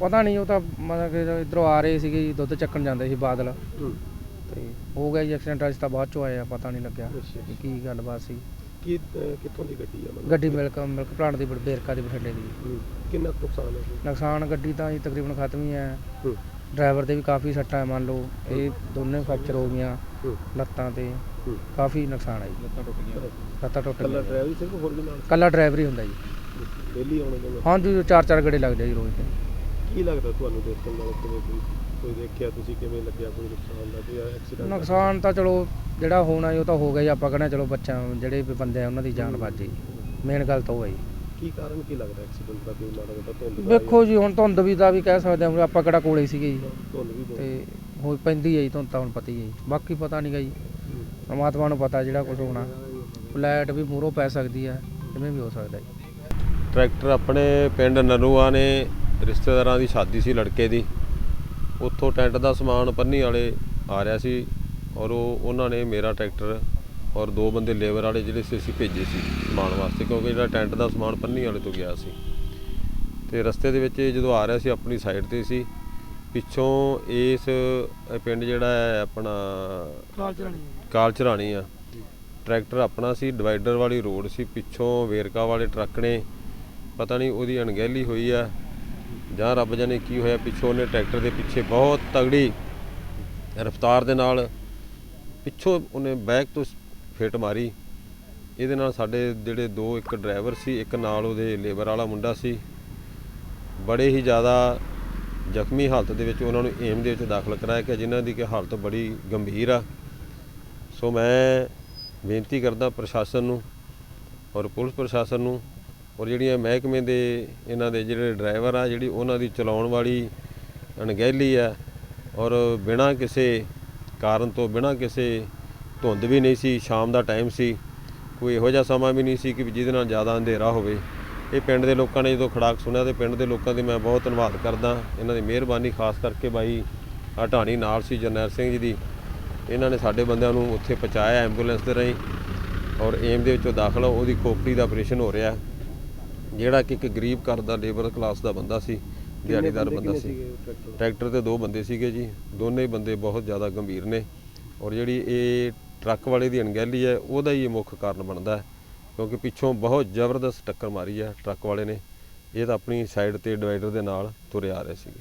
ਪਤਾ ਨਹੀਂ ਉਹ ਤਾਂ ਮਤਲਬ ਕਿ ਇਧਰੋਂ ਆ ਰਹੇ ਸੀਗੇ ਜੀ ਦੁੱਧ ਚੱਕਣ ਜਾਂਦੇ ਸੀ ਬਾਦਲ। ਹੂੰ। ਤੇ ਹੋ ਗਿਆ ਜੀ ਐਕਸੀਡੈਂਟ ਅੱਜ ਤਾਂ ਬਾਅਦ ਚੋਂ ਆਏ ਆ ਪਤਾ ਨਹੀਂ ਲੱਗਿਆ ਅੱਛਾ। ਵੀ ਕੀ ਗੱਲਬਾਤ ਸੀ। ਕੀ ਅਹ, ਕਿੱਥੋਂ ਦੀ ਗੱਡੀ ਆ ਮਤਲਬ? ਗੱਡੀ ਮਿਲਕ ਮਿਲਕ ਪਲਾਂਟ ਦੀ ਬੜ- ਬੇਰਕਾ ਦੀ ਬਠਿੰਡੇ ਦੀ। ਹੂੰ। ਕਿੰਨਾ ਕੁ ਨੁਕਸਾਨ ਹੈ ਜੀ? ਨੁਕਸਾਨ ਗੱਡੀ ਤਾਂ ਜੀ ਤਕਰੀਬਨ ਖਤਮ ਹੀ ਹੈ। ਹੂੰ। ਡਰਾਈਵਰ ਦੇ ਵੀ ਕਾਫੀ ਸੱਟਾਂ ਹੈ ਮੰਨ ਲਓ ਇਹ ਦੋਨੇ ਫ੍ਰੈਕਚਰ ਹੋ ਗਈਆਂ ਹੂੰ। ਲੱਤਾਂ ਤੇ। ਹੂੰ। ਕਾਫੀ ਨੁਕਸਾਨ ਹੈ ਜੀ। ਲੱਤਾਂ ਟੁੱਟ ਕੱਲਾ ਗਈਆਂ। ਡਰਾਈਵਰ ਸਿਰਫ ਹੋਰ ਵੀ ਨਾਲ? ਕੱਲਾ ਡਰਾਈਵਰ ਹੀ ਹੁੰਦਾ ਜੀ। ਡੇਲੀ ਆਉਣੇ ਦਾ ਹਾਂਜੀ ਚਾਰ ਚਾਰ ਗੱਡੇ ਲੱਗਦੇ ਆ ਜੀ ਰੋਜ਼ ਦੇ। ਕੀ ਲੱਗਦਾ ਤੁਹਾਨੂੰ ਦੇਖਣ ਨਾਲ ਕਿਵੇਂ ਕੋਈ ਕੋਈ ਦੇਖਿਆ ਤੁਸੀਂ ਕਿਵੇਂ ਲੱਗਿਆ ਕੋਈ ਨੁਕਸਾਨ ਦਾ ਕੋਈ ਐਕਸੀਡੈਂਟ ਨੁਕਸਾਨ ਤਾਂ ਚਲੋ ਜਿਹੜਾ ਹੋਣਾ ਜੀ ਉਹ ਤਾਂ ਹੋ ਗਿਆ ਜੀ ਆਪਾਂ ਕਹਿੰਦੇ ਚਲੋ ਬੱਚਾ ਜਿਹੜੇ ਵੀ ਬੰਦੇ ਆ ਉਹਨਾਂ ਦੀ ਜਾਨ ਬਚ ਜਾਈ ਮੇਨ ਗੱਲ ਤਾਂ ਉਹ ਹੈ ਜੀ। ਕੀ ਕਾਰਨ ਕੀ ਲੱਗਦਾ ਐਕਸੀਡੈਂਟ ਦਾ ਕੋਈ ਮਾੜਾ ਮੋਟਾ ਧੁੰਦ ਦਾ ਵੇਖੋ ਜੀ ਹੁਣ ਧੁੰਦ ਵੀ ਦਾ ਵੀ ਕਹਿ ਸਕਦੇ ਹਾਂ ਆਪਾਂ ਕਿਹੜਾ ਕੋਲੇ ਸੀਗੇ ਜੀ। ਧੁੰਦ ਵੀ ਬਹੁਤ ਤੇ ਹੋ ਪੈਂਦੀ ਹੈ ਜੀ ਧੁੰਦ ਤਾਂ ਹੁਣ ਪਤਾ ਹੀ ਹੈ ਜੀ। ਬਾਕੀ ਪਤਾ ਨਹੀਂਗਾ ਜੀ। ਪਰਮਾਤਮਾ ਨੂੰ ਪਤਾ ਜਿਹੜਾ ਕੁਝ ਹੋਣਾ। ਲਾਈਟ ਵੀ ਮੂਹਰੋਂ ਪੈ ਸਕਦੀ ਹੈ ਕਿਵੇਂ ਵੀ ਹੋ ਸਕਦਾ ਜੀ। ਟਰੈਕਟਰ ਆਪਣੇ ਪਿੰਡ ਨਰੂਆ ਨੇ ਰਿਸ਼ਤੇਦਾਰਾਂ ਦੀ ਸ਼ਾਦੀ ਸੀ ਲੜਕੇ ਦੀ। ਉੱਥੋਂ ਟੈਂਟ ਦਾ ਸਮਾਨ ਪੰਨੀ ਵਾਲੇ ਆ ਰਿਹਾ ਸੀ ਔਰ ਉਹ ਉਹਨਾਂ ਨੇ ਮੇਰਾ ਟਰੈਕਟਰ ਔਰ ਦੋ ਬੰਦੇ ਲੇਬਰ ਵਾਲੇ ਜਿਹੜੇ ਸੀ ਅਸੀਂ ਭੇਜੇ ਸੀ ਸਮਾਨ ਵਾਸਤੇ ਕਿਉਂਕਿ ਜਿਹੜਾ ਟੈਂਟ ਦਾ ਸਮਾਨ ਪੰਨੀ ਵਾਲੇ ਤੋਂ ਗਿਆ ਸੀ। ਤੇ ਰਸਤੇ ਦੇ ਵਿੱਚ ਜਦੋਂ ਆ ਰਿਹਾ ਸੀ ਆਪਣੀ ਸਾਈਡ ਤੇ ਸੀ। ਪਿੱਛੋਂ ਇਸ ਪਿੰਡ ਜਿਹੜਾ ਹੈ ਆਪਣਾ ਕਾਲ ਚਰਾਣੀ ਆ। ਟਰੈਕਟਰ ਆਪਣਾ ਸੀ ਡਿਵਾਈਡਰ ਵਾਲੀ ਰੋਡ ਸੀ ਪਿੱਛੋਂ ਵੇਰਕਾ ਵਾਲੇ ਟਰੱਕ ਨੇ ਪਤਾ ਨਹੀਂ ਉਹਦੀ ਅਣਗਹਿਲੀ ਹੋਈ ਆ। ਜਾਂ ਰੱਬ ਜਾਣੇ ਕੀ ਹੋਇਆ, ਪਿੱਛੋਂ ਉਹਨੇ ਟਰੈਕਟਰ ਦੇ ਪਿੱਛੇ ਬਹੁਤ ਤਗੜੀ ਰਫ਼ਤਾਰ ਦੇ ਨਾਲ ਪਿੱਛੋਂ ਉਹਨੇ ਬੈਕ ਤੋਂ ਫੇਟ ਮਾਰੀ। ਇਹਦੇ ਨਾਲ ਸਾਡੇ ਜਿਹੜੇ ਦੋ, ਇੱਕ ਡਰਾਈਵਰ ਸੀ, ਇੱਕ ਨਾਲ ਉਹਦੇ ਲੇਬਰ ਵਾਲਾ ਮੁੰਡਾ ਸੀ। ਬੜੇ ਹੀ ਜ਼ਿਆਦਾ ਜ਼ਖਮੀ ਹਾਲਤ ਦੇ ਵਿੱਚ ਉਹਨਾਂ ਨੂੰ ਏਮ ਦੇ ਵਿੱਚ ਦਾਖਲ ਕਰਾਇਆ ਕਿ ਜਿਨ੍ਹਾਂ ਦੀ ਕਿ ਹਾਲਤ ਬੜੀ ਗੰਭੀਰ ਆ। ਸੋ ਮੈਂ ਬੇਨਤੀ ਕਰਦਾ ਪ੍ਰਸ਼ਾਸਨ ਨੂੰ ਔਰ ਪੁਲਿਸ ਪ੍ਰਸ਼ਾਸਨ ਨੂੰ ਔਰ ਜਿਹੜੀਆਂ ਮਹਿਕਮੇ ਦੇ ਇਹਨਾਂ ਦੇ ਜਿਹੜੇ ਡਰਾਈਵਰ ਆ ਜਿਹੜੀ ਉਹਨਾਂ ਦੀ ਚਲਾਉਣ ਵਾਲੀ ਅਣਗਹਿਲੀ ਆ ਔਰ ਬਿਨਾਂ ਕਿਸੇ ਕਾਰਨ ਤੋਂ ਬਿਨਾਂ ਕਿਸੇ ਧੁੰਦ ਵੀ ਨਹੀਂ ਸੀ ਸ਼ਾਮ ਦਾ ਟਾਈਮ ਸੀ ਕੋਈ ਇਹੋ ਜਿਹਾ ਸਮਾਂ ਵੀ ਨਹੀਂ ਸੀ ਕਿ ਜਿਹਦੇ ਨਾਲ ਜ਼ਿਆਦਾ ਅੰਧੇਰਾ ਹੋਵੇ। ਇਹ ਪਿੰਡ ਦੇ ਲੋਕਾਂ ਨੇ ਜਦੋਂ ਖੜਾਕ ਸੁਣਿਆ ਤੇ ਪਿੰਡ ਦੇ ਲੋਕਾਂ ਦੀ ਮੈਂ ਬਹੁਤ ਧੰਨਵਾਦ ਕਰਦਾ। ਇਹਨਾਂ ਦੀ ਮਿਹਰਬਾਨੀ ਖਾਸ ਕਰਕੇ ਬਾਈ ਆ ਨਾਲ ਸੀ ਜਰਨੈਲ ਸਿੰਘ ਜੀ ਦੀ। ਇਹਨਾਂ ਨੇ ਸਾਡੇ ਬੰਦਿਆਂ ਨੂੰ ਉੱਥੇ ਪਹੁੰਚਾਇਆ ਐਂਬੂਲੈਂਸ ਦੇ ਰਾਹੀਂ ਔਰ ਏਮ ਦੇ ਵਿੱਚੋਂ ਦਾਖਲ ਆ, ਉਹਦੀ ਖੋਪੜੀ ਦਾ ਆਪਰੇਸ਼ਨ ਹੋ ਰਿਹਾ। ਜਿਹੜਾ ਕਿ ਇੱਕ ਗਰੀਬ ਘਰ ਦਾ ਲੇਬਰ ਕਲਾਸ ਦਾ ਬੰਦਾ ਸੀ ਦਿਹਾੜੀਦਾਰ ਬੰਦੇ ਸੀ। ਟਰੈਕਟਰ ਟਰੈਕਟਰ ਤੇ ਦੋ ਬੰਦੇ ਸੀਗੇ ਜੀ ਦੋਨੇ ਹੀ ਬੰਦੇ ਬਹੁਤ ਜ਼ਿਆਦਾ ਗੰਭੀਰ ਨੇ ਔਰ ਜਿਹੜੀ ਇਹ ਟਰੱਕ ਵਾਲੇ ਦੀ ਅਣਗਹਿਲੀ ਹੈ ਉਹਦਾ ਹੀ ਇਹ ਮੁੱਖ ਕਾਰਨ ਬਣਦਾ ਹੈ ਕਿਉਂਕਿ ਪਿੱਛੋਂ ਬਹੁਤ ਜ਼ਬਰਦਸਤ ਟੱਕਰ ਮਾਰੀ ਹੈ ਟਰੱਕ ਵਾਲੇ ਨੇ ਇਹ ਤਾਂ ਆਪਣੀ ਸਾਈਡ ਤੇ ਡਿਵਾਈਡਰ ਦੇ ਨਾਲ ਤੁਰੇ ਆ ਰਹੇ ਸੀਗੇ।